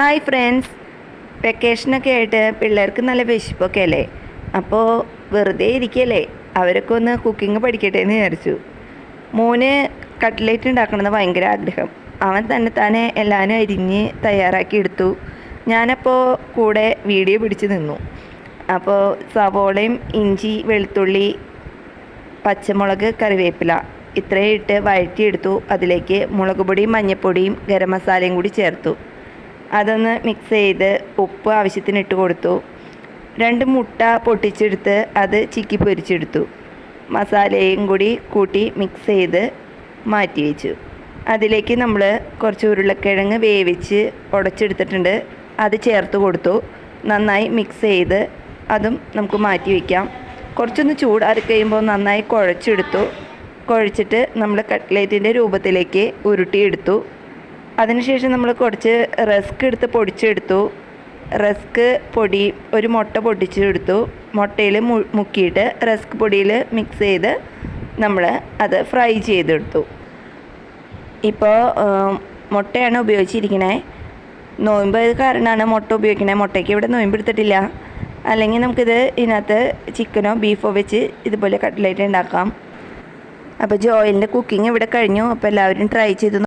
Hi friends വെക്കേഷനൊക്കെ ആയിട്ട് പിള്ളേർക്ക് നല്ല വിശപ്പൊക്കെ അല്ലേ? അപ്പോൾ വെറുതെ ഇരിക്കല്ലേ? അവരൊക്കെ ഒന്ന് കുക്കിംഗ് പഠിക്കട്ടെ എന്ന് വിചാരിച്ചു. മോന് കട്ട്ലേറ്റ് ഉണ്ടാക്കണമെന്ന് ഭയങ്കര ആഗ്രഹം. അവൻ തന്നെ തന്നെ എല്ലാവരും അരിഞ്ഞ് തയ്യാറാക്കി എടുത്തു. ഞാനപ്പോൾ കൂടെ വീഡിയോ പിടിച്ച് നിന്നു. അപ്പോൾ സവോളയും ഇഞ്ചി വെളുത്തുള്ളി പച്ചമുളക് കറിവേപ്പില ഇത്രയും ഇട്ട് വഴറ്റിയെടുത്തു. അതിലേക്ക് മുളക് പൊടിയും മഞ്ഞൾപ്പൊടിയും ഗരം മസാലയും കൂടി ചേർത്തു. അതൊന്ന് മിക്സ് ചെയ്ത് ഉപ്പ് ആവശ്യത്തിന് ഇട്ട് കൊടുത്തു. രണ്ട് മുട്ട പൊട്ടിച്ചെടുത്ത് അത് ചിക്കി പൊരിച്ചെടുത്തു. മസാലയും കൂടി കൂട്ടി മിക്സ് ചെയ്ത് മാറ്റി വെച്ചു. അതിലേക്ക് നമ്മൾ കുറച്ച് ഉരുളക്കിഴങ്ങ് വേവിച്ച് ഉടച്ചെടുത്തിട്ടുണ്ട്. അത് ചേർത്ത് കൊടുത്തു. നന്നായി മിക്സ് ചെയ്ത് അതും നമുക്ക് മാറ്റി വയ്ക്കാം കുറച്ചൊന്ന് ചൂടാറി കഴിയുമ്പോൾ നന്നായി കുഴച്ചെടുത്തു. കുഴച്ചിട്ട് നമ്മൾ കട്ട്ലേറ്റിന്റെ രൂപത്തിലേക്ക് ഉരുട്ടിയെടുത്തു. അതിനുശേഷം നമ്മൾ കുറച്ച് റസ്ക് എടുത്ത് പൊടിച്ചെടുത്തു. റസ്ക് പൊടി ഒരു മുട്ട പൊട്ടിച്ചെടുത്തു മുട്ടയിൽ മു- മുക്കിയിട്ട് റസ്ക് പൊടിയിൽ മിക്സ് ചെയ്ത് നമ്മൾ അത് ഫ്രൈ ചെയ്തെടുത്തു. ഇപ്പോൾ മുട്ടയാണ് ഉപയോഗിച്ചിരിക്കണേ. നോയമ്പ് കാരണമാണ് മുട്ട ഉപയോഗിക്കണേ. മുട്ടയ്ക്ക് ഇവിടെ നോയമ്പ് എടുത്തിട്ടില്ല. അല്ലെങ്കിൽ നമുക്കിത് ഇതിനകത്ത് ചിക്കനോ ബീഫോ വെച്ച് ഇതുപോലെ കട്ട്ലേറ്റ് ഉണ്ടാക്കാം. അപ്പോൾ ജോയിലിന്റെ കുക്കിംഗ് ഇവിടെ കഴിഞ്ഞു. അപ്പോൾ എല്ലാവരും ട്രൈ ചെയ്ത്